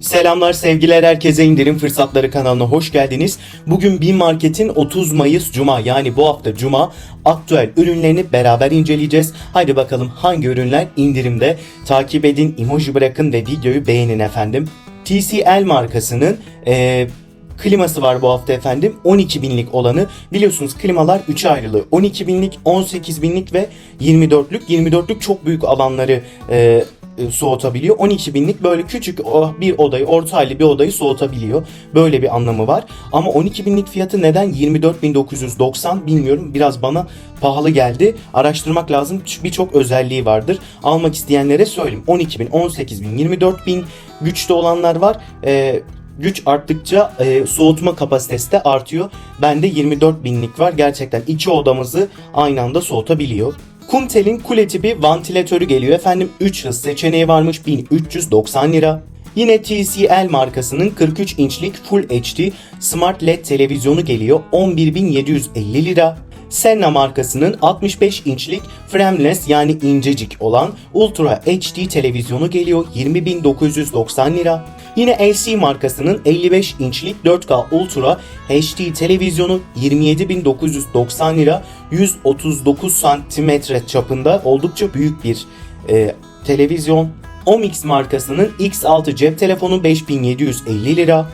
Selamlar sevgiler herkese indirim fırsatları kanalına hoş geldiniz. Bugün Bin Market'in 30 Mayıs Cuma yani bu hafta Cuma aktüel ürünlerini beraber inceleyeceğiz. Haydi bakalım hangi ürünler indirimde takip edin, emoji bırakın ve videoyu beğenin efendim. TCL markasının eee kliması var bu hafta efendim. 12 binlik olanı. Biliyorsunuz klimalar 3'e ayrılıyor. 12 binlik, 18 binlik ve 24'lük. 24'lük çok büyük alanları e, e, soğutabiliyor. 12 binlik böyle küçük o- bir odayı, orta halli bir odayı soğutabiliyor. Böyle bir anlamı var. Ama 12 binlik fiyatı neden 24.990 bilmiyorum. Biraz bana pahalı geldi. Araştırmak lazım. Birçok özelliği vardır. Almak isteyenlere söyleyeyim. 12 bin, 18 bin, 24 bin güçlü olanlar var. Ee, güç arttıkça e, soğutma kapasitesi de artıyor. Bende 24 binlik var. Gerçekten iki odamızı aynı anda soğutabiliyor. Kumtel'in kule tipi vantilatörü geliyor efendim. 3 hız seçeneği varmış 1390 lira. Yine TCL markasının 43 inçlik Full HD Smart LED televizyonu geliyor 11.750 lira. Senna markasının 65 inçlik frameless yani incecik olan Ultra HD televizyonu geliyor 20.990 lira. Yine LC markasının 55 inçlik 4K Ultra HD televizyonu 27.990 lira 139 santimetre çapında oldukça büyük bir e, televizyon. Omix markasının X6 cep telefonu 5750 lira.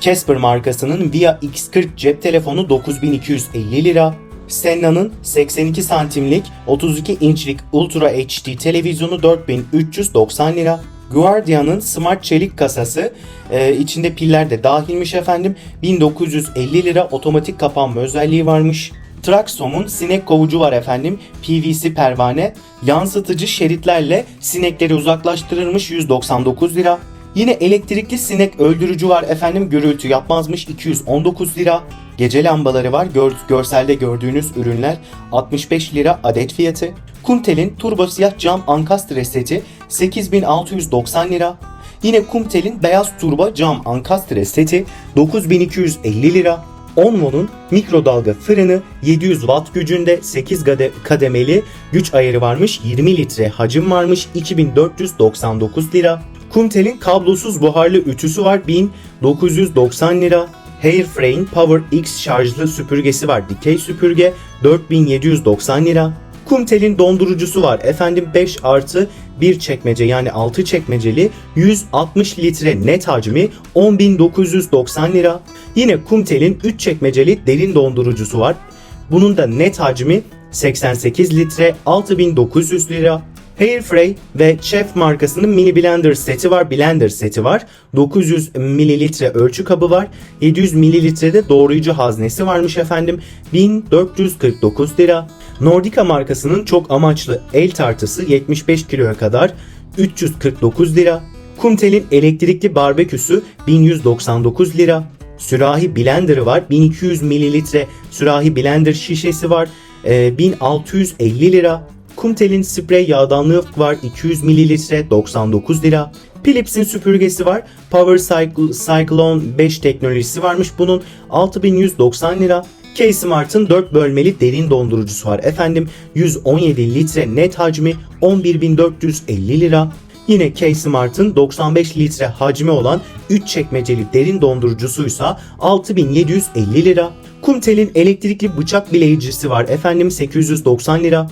Casper markasının Via X40 cep telefonu 9250 lira. Senna'nın 82 santimlik 32 inçlik Ultra HD televizyonu 4390 lira. Guardian'ın Smart Çelik kasası e, içinde piller de dahilmiş efendim 1950 lira otomatik kapanma özelliği varmış. Traxom'un sinek kovucu var efendim. PVC pervane. Yansıtıcı şeritlerle sinekleri uzaklaştırılmış 199 lira. Yine elektrikli sinek öldürücü var efendim. Gürültü yapmazmış 219 lira. Gece lambaları var. Gör, görselde gördüğünüz ürünler 65 lira adet fiyatı. Kumtel'in turbo siyah cam ankastre seti 8690 lira. Yine Kumtel'in beyaz turbo cam ankastre seti 9250 lira. Onvo'nun mikrodalga fırını 700 watt gücünde 8 gade- kademeli güç ayarı varmış 20 litre hacim varmış 2499 lira. Kumtel'in kablosuz buharlı ütüsü var 1990 lira. Hairframe Power X şarjlı süpürgesi var dikey süpürge 4790 lira. Kumtel'in dondurucusu var. Efendim 5 artı 1 çekmece yani 6 çekmeceli 160 litre net hacmi 10.990 lira. Yine Kumtel'in 3 çekmeceli derin dondurucusu var. Bunun da net hacmi 88 litre 6900 lira. Hairfray ve Chef markasının mini blender seti var. Blender seti var. 900 mililitre ölçü kabı var. 700 mililitrede doğrayıcı haznesi varmış efendim. 1449 lira. Nordica markasının çok amaçlı el tartısı 75 kiloya kadar 349 lira. Kumtel'in elektrikli barbeküsü 1199 lira. Sürahi blenderı var. 1200 mililitre sürahi blender şişesi var. Ee, 1650 lira. Kumtel'in sprey yağdanlığı var 200 mililitre 99 lira. Philips'in süpürgesi var. Power Cycle, Cyclone 5 teknolojisi varmış bunun 6190 lira. K-Smart'ın 4 bölmeli derin dondurucusu var efendim 117 litre net hacmi 11450 lira. Yine K-Smart'ın 95 litre hacmi olan 3 çekmeceli derin dondurucusuysa 6750 lira. Kumtel'in elektrikli bıçak bileyicisi var efendim 890 lira.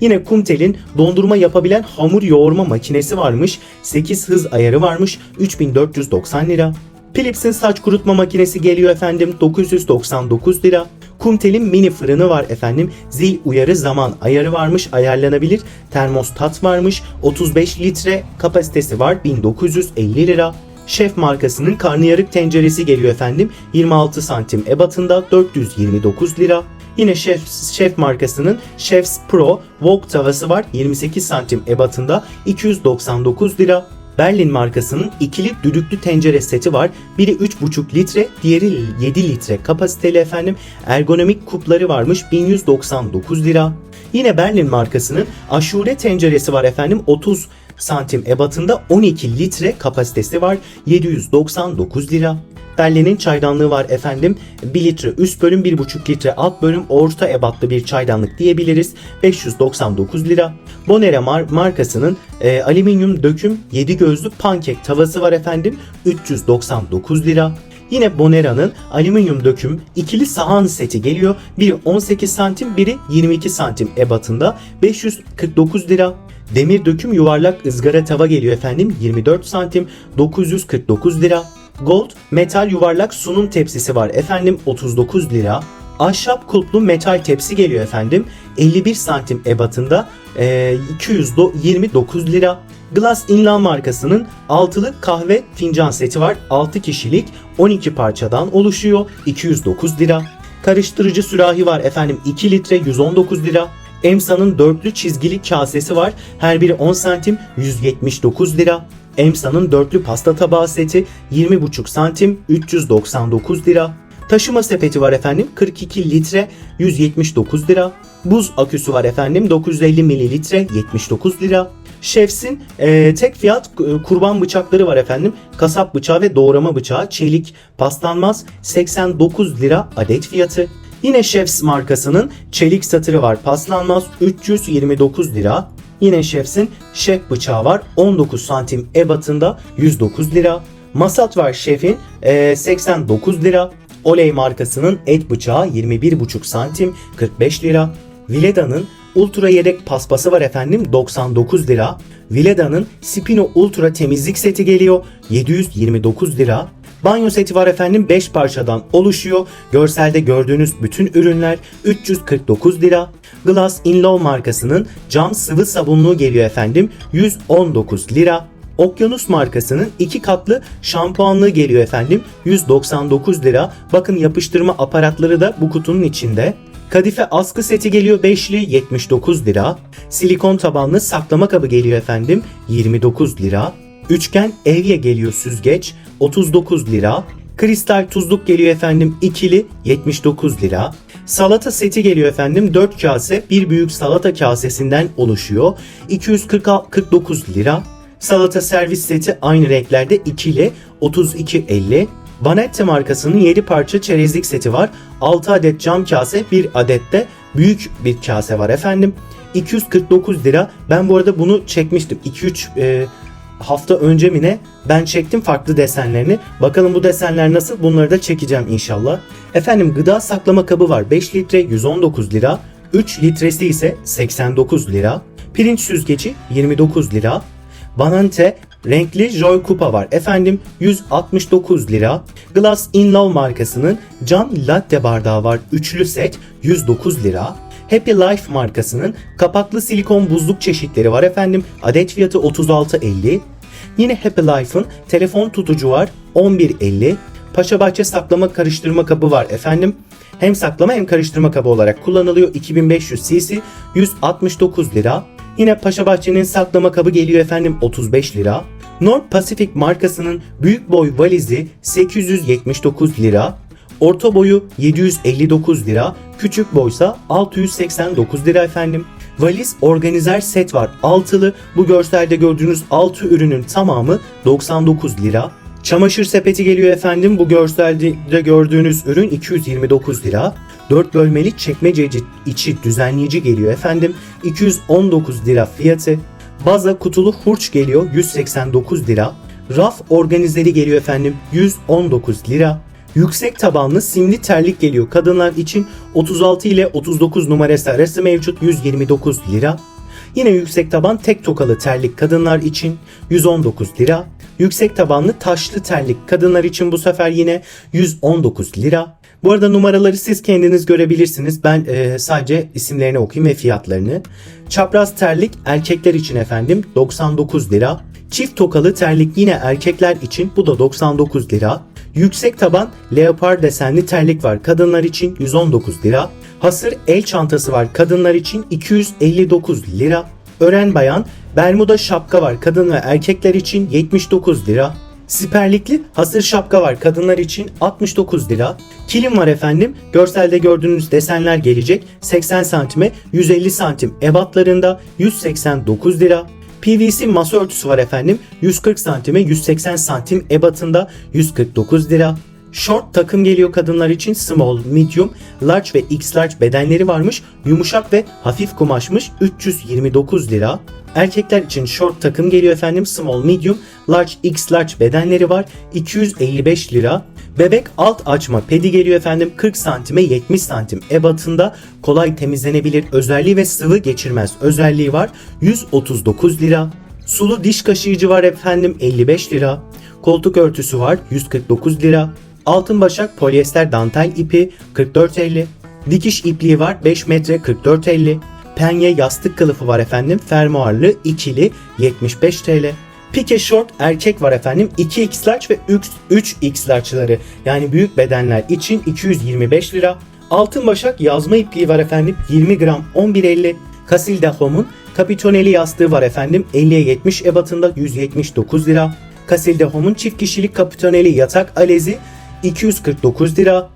Yine Kumtel'in dondurma yapabilen hamur yoğurma makinesi varmış. 8 hız ayarı varmış. 3490 lira. Philips'in saç kurutma makinesi geliyor efendim 999 lira. Kumtel'in mini fırını var efendim. Zil uyarı zaman ayarı varmış ayarlanabilir. Termostat varmış. 35 litre kapasitesi var 1950 lira. Şef markasının karnıyarık tenceresi geliyor efendim. 26 santim ebatında 429 lira. Yine Şef, Şef markasının Chef's Pro Wok tavası var 28 santim ebatında 299 lira. Berlin markasının ikili düdüklü tencere seti var. Biri 3,5 litre, diğeri 7 litre kapasiteli efendim. Ergonomik kupları varmış 1199 lira. Yine Berlin markasının aşure tenceresi var efendim 30 santim ebatında 12 litre kapasitesi var 799 lira. Belle'nin çaydanlığı var efendim. 1 litre üst bölüm 1,5 litre alt bölüm orta ebatlı bir çaydanlık diyebiliriz. 599 lira. Bonera mar- markasının e, alüminyum döküm 7 gözlü pankek tavası var efendim. 399 lira. Yine Bonera'nın alüminyum döküm ikili sahan seti geliyor. Biri 18 santim, biri 22 santim ebatında. 549 lira. Demir döküm yuvarlak ızgara tava geliyor efendim. 24 santim, 949 lira. Gold metal yuvarlak sunum tepsisi var efendim 39 lira. Ahşap kulplu metal tepsi geliyor efendim. 51 santim ebatında eee, 229 lira. Glass Inland markasının altılı kahve fincan seti var. 6 kişilik 12 parçadan oluşuyor. 209 lira. Karıştırıcı sürahi var efendim 2 litre 119 lira. Emsa'nın dörtlü çizgili kasesi var. Her biri 10 santim 179 lira. Emsa'nın dörtlü pasta tabağı seti 20,5 santim 399 lira. Taşıma sepeti var efendim 42 litre 179 lira. Buz aküsü var efendim 950 mililitre 79 lira. Chefs'in e, tek fiyat e, kurban bıçakları var efendim. Kasap bıçağı ve doğrama bıçağı çelik paslanmaz 89 lira adet fiyatı. Yine Chefs markasının çelik satırı var paslanmaz 329 lira. Yine Chefs'in şef bıçağı var 19 santim ebatında 109 lira. Masat var Chef'in e, 89 lira. Oley markasının et bıçağı 21,5 santim 45 lira. Vileda'nın Ultra yedek paspası var efendim 99 lira. Vileda'nın Spino Ultra temizlik seti geliyor 729 lira. Banyo seti var efendim 5 parçadan oluşuyor. Görselde gördüğünüz bütün ürünler 349 lira. Glass In Love markasının cam sıvı sabunluğu geliyor efendim 119 lira. Okyanus markasının iki katlı şampuanlığı geliyor efendim 199 lira. Bakın yapıştırma aparatları da bu kutunun içinde. Kadife askı seti geliyor 5'li 79 lira. Silikon tabanlı saklama kabı geliyor efendim 29 lira. Üçgen evye geliyor süzgeç 39 lira. Kristal tuzluk geliyor efendim ikili 79 lira. Salata seti geliyor efendim 4 kase bir büyük salata kasesinden oluşuyor 249 lira. Salata servis seti aynı renklerde ikili 32.50. Banette markasının 7 parça çerezlik seti var. 6 adet cam kase, 1 adet de büyük bir kase var efendim. 249 lira. Ben bu arada bunu çekmiştim. 2-3 e, hafta önce mi ne ben çektim farklı desenlerini. Bakalım bu desenler nasıl bunları da çekeceğim inşallah. Efendim gıda saklama kabı var 5 litre 119 lira. 3 litresi ise 89 lira. Pirinç süzgeci 29 lira. Banante renkli Joy Kupa var. Efendim 169 lira. Glass In Love markasının cam latte bardağı var. Üçlü set 109 lira. Happy Life markasının kapaklı silikon buzluk çeşitleri var efendim. Adet fiyatı 36.50. Yine Happy Life'ın telefon tutucu var 11.50. Paşabahçe saklama karıştırma kabı var efendim. Hem saklama hem karıştırma kabı olarak kullanılıyor. 2500 cc 169 lira. Yine Paşabahçe'nin saklama kabı geliyor efendim 35 lira. North Pacific markasının büyük boy valizi 879 lira. Orta boyu 759 lira. Küçük boysa 689 lira efendim. Valiz organizer set var. Altılı. Bu görselde gördüğünüz 6 ürünün tamamı 99 lira. Çamaşır sepeti geliyor efendim. Bu görselde gördüğünüz ürün 229 lira. 4 bölmeli çekmece içi düzenleyici geliyor efendim. 219 lira fiyatı. Baza kutulu hurç geliyor 189 lira. Raf organizeri geliyor efendim 119 lira. Yüksek tabanlı simli terlik geliyor kadınlar için 36 ile 39 numarası arası mevcut 129 lira. Yine yüksek taban tek tokalı terlik kadınlar için 119 lira. Yüksek tabanlı taşlı terlik kadınlar için bu sefer yine 119 lira. Bu arada numaraları siz kendiniz görebilirsiniz. Ben e, sadece isimlerini okuyayım ve fiyatlarını. Çapraz terlik erkekler için efendim 99 lira. Çift tokalı terlik yine erkekler için bu da 99 lira. Yüksek taban leopar desenli terlik var kadınlar için 119 lira. Hasır el çantası var kadınlar için 259 lira. Ören bayan Bermuda şapka var kadın ve erkekler için 79 lira. Siperlikli hasır şapka var kadınlar için 69 lira. Kilim var efendim. Görselde gördüğünüz desenler gelecek. 80 santime 150 santim ebatlarında 189 lira. PVC masa örtüsü var efendim. 140 santime 180 santim ebatında 149 lira. Short takım geliyor kadınlar için small, medium, large ve x large bedenleri varmış. Yumuşak ve hafif kumaşmış 329 lira. Erkekler için short takım geliyor efendim small, medium, large, x large bedenleri var 255 lira. Bebek alt açma pedi geliyor efendim 40 santime 70 santim ebatında kolay temizlenebilir özelliği ve sıvı geçirmez özelliği var 139 lira. Sulu diş kaşıyıcı var efendim 55 lira. Koltuk örtüsü var 149 lira. Altın başak polyester dantel ipi 44.50. Dikiş ipliği var 5 metre 44.50. Penye yastık kılıfı var efendim fermuarlı ikili 75 TL. Pike short erkek var efendim 2x large ve 3x large'ları yani büyük bedenler için 225 lira. Altın başak yazma ipliği var efendim 20 gram 11.50. Casilda Home'un kapitoneli yastığı var efendim 50'ye 70 ebatında 179 lira. Casilda Home'un çift kişilik kapitoneli yatak alezi 249 lira.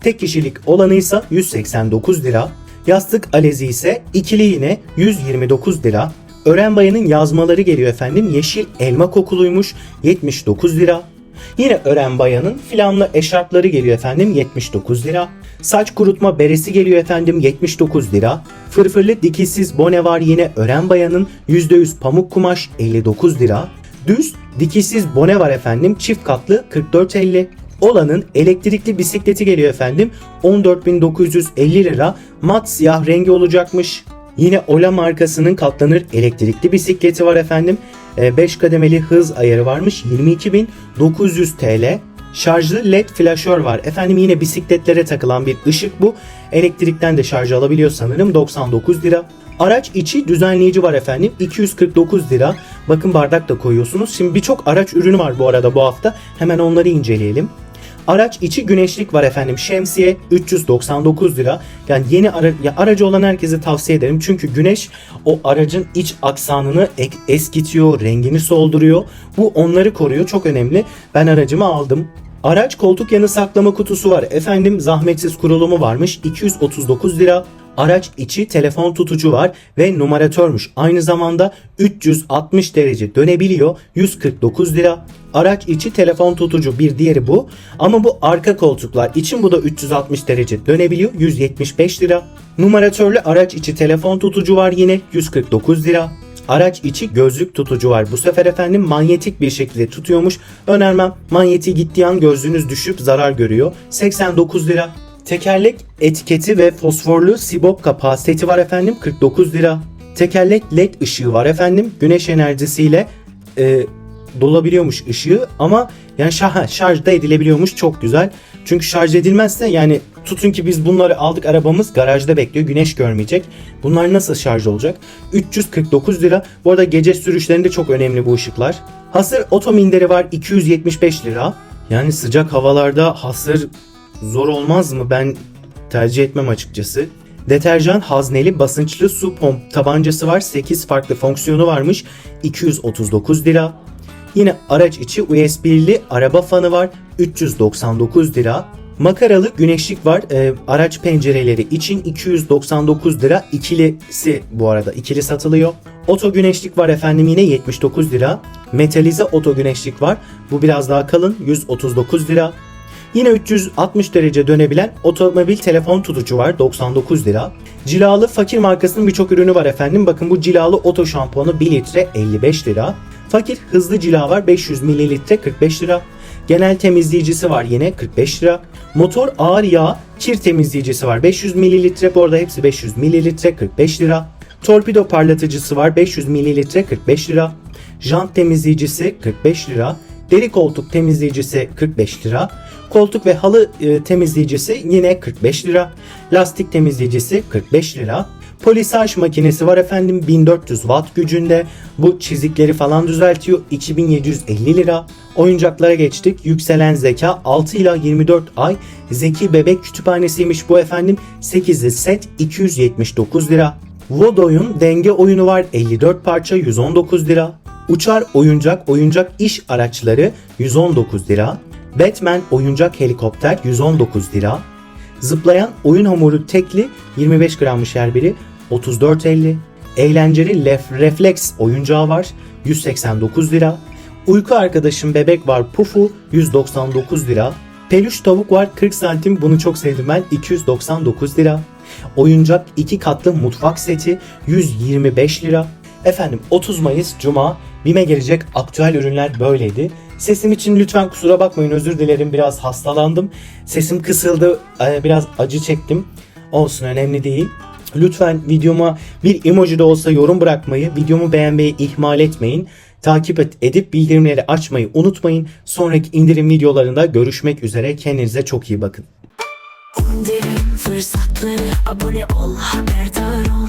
Tek kişilik olanı ise 189 lira. Yastık alezi ise ikili yine 129 lira. Ören bayanın yazmaları geliyor efendim. Yeşil elma kokuluymuş 79 lira. Yine Ören bayanın filanlı eşarpları geliyor efendim 79 lira. Saç kurutma beresi geliyor efendim 79 lira. Fırfırlı dikişsiz bone var yine Ören bayanın %100 pamuk kumaş 59 lira. Düz dikişsiz bone var efendim çift katlı 44.50. Olanın elektrikli bisikleti geliyor efendim 14.950 lira mat siyah rengi olacakmış. Yine Ola markasının katlanır elektrikli bisikleti var efendim. 5 kademeli hız ayarı varmış 22.900 TL. Şarjlı led flaşör var. Efendim yine bisikletlere takılan bir ışık bu. Elektrikten de şarj alabiliyor sanırım 99 lira. Araç içi düzenleyici var efendim 249 lira. Bakın bardak da koyuyorsunuz. Şimdi birçok araç ürünü var bu arada bu hafta. Hemen onları inceleyelim. Araç içi güneşlik var efendim. Şemsiye 399 lira. Yani yeni ara, ya aracı olan herkese tavsiye ederim. Çünkü güneş o aracın iç aksanını ek- eskitiyor, rengini solduruyor. Bu onları koruyor. Çok önemli. Ben aracımı aldım. Araç koltuk yanı saklama kutusu var. Efendim zahmetsiz kurulumu varmış. 239 lira. Araç içi telefon tutucu var ve numaratörmüş. Aynı zamanda 360 derece dönebiliyor. 149 lira. Araç içi telefon tutucu bir diğeri bu. Ama bu arka koltuklar için bu da 360 derece dönebiliyor. 175 lira. Numaratörlü araç içi telefon tutucu var yine 149 lira. Araç içi gözlük tutucu var. Bu sefer efendim manyetik bir şekilde tutuyormuş. Önermem manyetiği gittiği an gözlüğünüz düşüp zarar görüyor. 89 lira. Tekerlek etiketi ve fosforlu sibop kapağı seti var efendim 49 lira. Tekerlek led ışığı var efendim. Güneş enerjisiyle e, dolabiliyormuş ışığı ama yani şah, şarj da edilebiliyormuş çok güzel. Çünkü şarj edilmezse yani tutun ki biz bunları aldık arabamız garajda bekliyor güneş görmeyecek. Bunlar nasıl şarj olacak? 349 lira. Bu arada gece sürüşlerinde çok önemli bu ışıklar. Hasır oto minderi var 275 lira. Yani sıcak havalarda hasır zor olmaz mı? Ben tercih etmem açıkçası. Deterjan hazneli basınçlı su pomp tabancası var. 8 farklı fonksiyonu varmış. 239 lira. Yine araç içi USB'li araba fanı var. 399 lira. Makaralı güneşlik var. Ee, araç pencereleri için 299 lira. İkilisi bu arada ikili satılıyor. Oto güneşlik var efendim yine 79 lira. Metalize oto güneşlik var. Bu biraz daha kalın 139 lira. Yine 360 derece dönebilen otomobil telefon tutucu var 99 lira. Cilalı fakir markasının birçok ürünü var efendim. Bakın bu cilalı oto şampuanı 1 litre 55 lira. Fakir hızlı cila var 500 mililitre 45 lira. Genel temizleyicisi var yine 45 lira. Motor ağır yağ kir temizleyicisi var 500 mililitre. Bu arada hepsi 500 mililitre 45 lira. Torpido parlatıcısı var 500 mililitre 45 lira. Jant temizleyicisi 45 lira. Deri koltuk temizleyicisi 45 lira. Koltuk ve halı e, temizleyicisi yine 45 lira. Lastik temizleyicisi 45 lira. Polisaj makinesi var efendim 1400 watt gücünde. Bu çizikleri falan düzeltiyor 2750 lira. Oyuncaklara geçtik. Yükselen zeka 6 ila 24 ay. Zeki bebek kütüphanesiymiş bu efendim. 8'li set 279 lira. Vodoy'un denge oyunu var 54 parça 119 lira. Uçar oyuncak oyuncak iş araçları 119 lira. Batman oyuncak helikopter 119 lira. Zıplayan oyun hamuru tekli 25 grammış her biri 34.50. Eğlenceli lef refleks oyuncağı var 189 lira. Uyku arkadaşım bebek var pufu 199 lira. Peluş tavuk var 40 santim bunu çok sevdim ben 299 lira. Oyuncak 2 katlı mutfak seti 125 lira. Efendim 30 Mayıs Cuma BİM'e gelecek aktüel ürünler böyleydi. Sesim için lütfen kusura bakmayın özür dilerim biraz hastalandım. Sesim kısıldı e, biraz acı çektim. Olsun önemli değil. Lütfen videoma bir emoji de olsa yorum bırakmayı, videomu beğenmeyi ihmal etmeyin. Takip et, edip bildirimleri açmayı unutmayın. Sonraki indirim videolarında görüşmek üzere. Kendinize çok iyi bakın. İndirim fırsatları abone ol haberdar ol